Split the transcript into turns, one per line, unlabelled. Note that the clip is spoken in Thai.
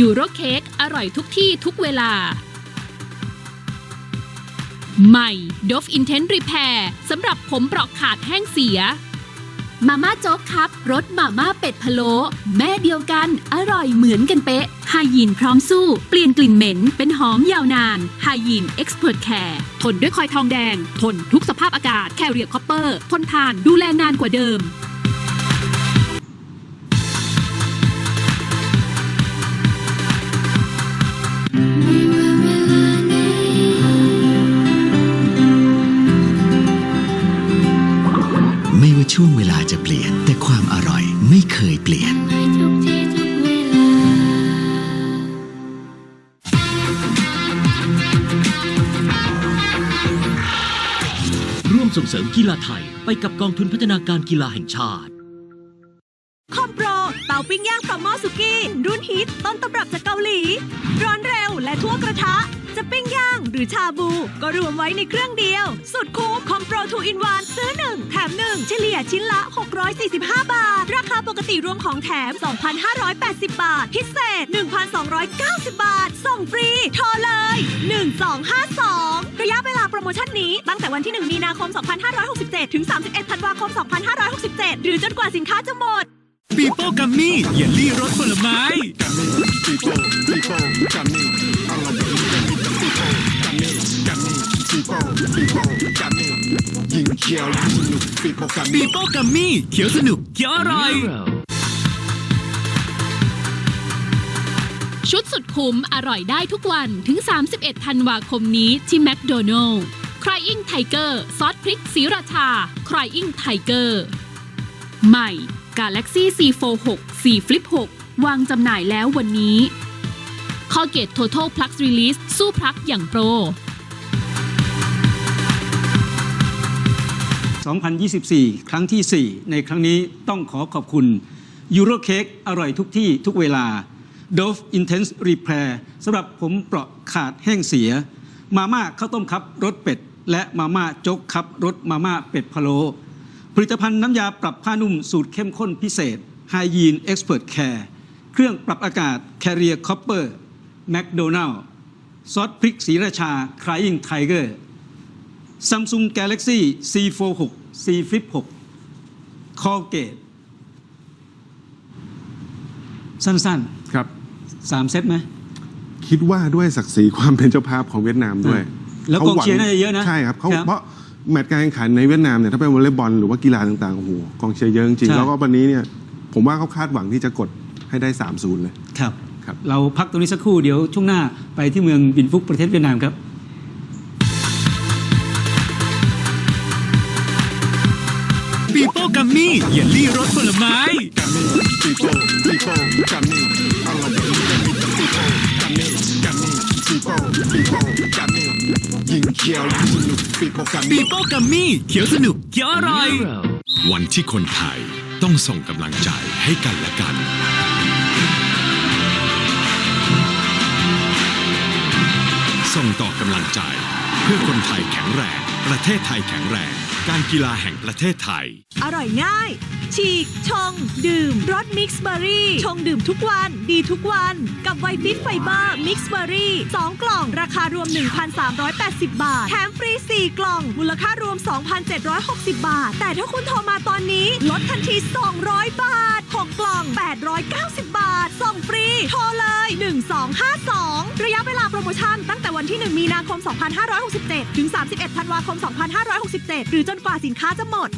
ยูโรเค้กอร่อยทุกที่ทุกเวลา ใหม่ Dove Intense Repair สำหรับผมเปราะขาดแห้งเสีย มาม่าโจ๊กครับรสมาม่าเป็ดพะโล้แม่เดียวกัน อร่อยเหมือนกันเป๊ะไฮยีนพร้อมสู้ เปลี่ยนกลิ่นเหม็น เป็นหอมยาวนานไฮยีนเอ็กซ์เพรสแคร์ทนด้วยคอยทองแดง ทนทุกสภาพอากาศแคเรียคอปเปอร์ ทนทานดูแลนานกว่าเดิม
ช่วงเวลาจะเปลี่ยน แต่ความอร่อยไม่เคยเปลี่ยน
ทุกที่ทุกเวลา
ร่วมส่งเสริมกีฬาไทยไปกับกองทุนพัฒนาการกีฬาแห่งชาติ
คอมโปรเตาปิ้งย่างพร้อมหม้อสุกี้ รุ่นฮิตต้นตำรับจากเกาหลี ร้อนเร็วและทั่วกระทะ จะปิ้งย่างหรือชาบู ก็รวมไว้ในเครื่องเดียว สุดคุ้มคอมโปรทูอินวันซื้อ 1 แถม 1 เฉลี่ยชิ้นละ 645 บาท ราคาปกติรวมของแถม 2,580 บาท พิเศษ 1,290 บาท ส่งฟรี โทรเลย 1252 ระยะเวลาโปรโมชั่นนี้ ตั้งแต่วันที่ 1 มีนาคม 2567 ถึง 31 ธันวาคม 2567 หรือจนกว่าสินค้าจะหมด
ปีโป้กัมมี่เยลลี่รสผลไม้
ยิ่งเคี้ยวยิ่งสนุกปีโป้กัม
ปี
มี่
โป้กัมมี่เขียวสนุกเขียวอร่อย
ชุดสุดคุ้มอร่อยได้ทุกวันถึง 31 ธันวาคมนี้ที่แมคโดนัลล์ Crying Tiger ซอสพริกสีราชา Crying Tiger ใหม่ Galaxy C46 4 Flip 6 วางจำหน่ายแล้ววันนี้ Colgate Total Plus Release สู้พลักอย่างโปร
2024 ครั้งที่ 4 ในครั้งนี้ต้องขอขอบคุณยูโรเค้กอร่อยทุกที่ทุกเวลา Dove Intense Repair สำหรับผมเปราะขาดแห้งเสีย มาม่าข้าวต้มครับรสเป็ด และมาม่าโจ๊กครับรสมาม่าเป็ดพะโล้ ผลิตภัณฑ์น้ำยาปรับผ้านุ่มสูตรเข้มข้นพิเศษ Hygiene Expert Care เครื่องปรับอากาศ Carrier Copper McDonald ซอสพริกสีราชา Crying Tiger Samsung Galaxy C46 C Flip 6 Colgate สั้น
ครับ
ๆ3เซตไหม
คิดว่าด้วยศักดิ์ศรีความเป็นเจ้าภาพของเวียดนามด้วย
อืมแล้วกองเชียร์น่าจะเยอะนะ
ใช่ครับเขา
ครับ
เพราะ แมตช์การแข่งขันในเวียดนามเนี่ยถ้าเป็นวอลเลย์บอลหรือว่ากีฬาต่างๆโอ้โหกองเชียร์เยอะจริง
ใช่
ๆแล้วก็วันนี้เนี่ยผมว่าเขาคาดหวังที่จะกดให้ได้ 3-0 เลย
ครับ
ครับ
เราพักตรงนี้สักครู่เดี๋ยวช่วงหน้าไปที่เมืองบินฟุกประเทศเวียดนามครับ
ปีโป้กัมมี่เยลลี่รสผลไม้
ปีโป้ปีโป้กัมมี่ เคี้ยวยิ่งสนุกปีโป้กัม
ปี
มี่
โป้กัมมี่เขียวสนุกเขียวอร่อย
วันที่คนไทยต้องส่งกำลังใจให้กันและกัน ส่งต่อกำลังใจเพื่อคนไทยแข็งแรง ประเทศไทยแข็งแรง การกีฬาแห่งประเทศไทย
อร่อยง่าย ฉีก ชง ดื่มรสมิกซ์เบอร์รี่ ชงดื่มทุกวัน ดีทุกวัน กับไวฟิตไฟเบอร์มิกซ์เบอร์รี่2กล่องราคารวม 1,380 บาท แถมฟรี 4 กล่อง มูลค่ารวม 2,760 บาท แต่ถ้าคุณโทรมาตอนนี้ ลดทันที 200 บาท 6 กล่อง 890 บาท ส่งฟรี โทรเลย 1252 ระยะเวลาโปรโมชั่นตั้งแต่วันที่ 1 มีนาคม 2567 ถึง 31 ธันวาคม 2567 หรือจนกว่าสินค้าจะหมด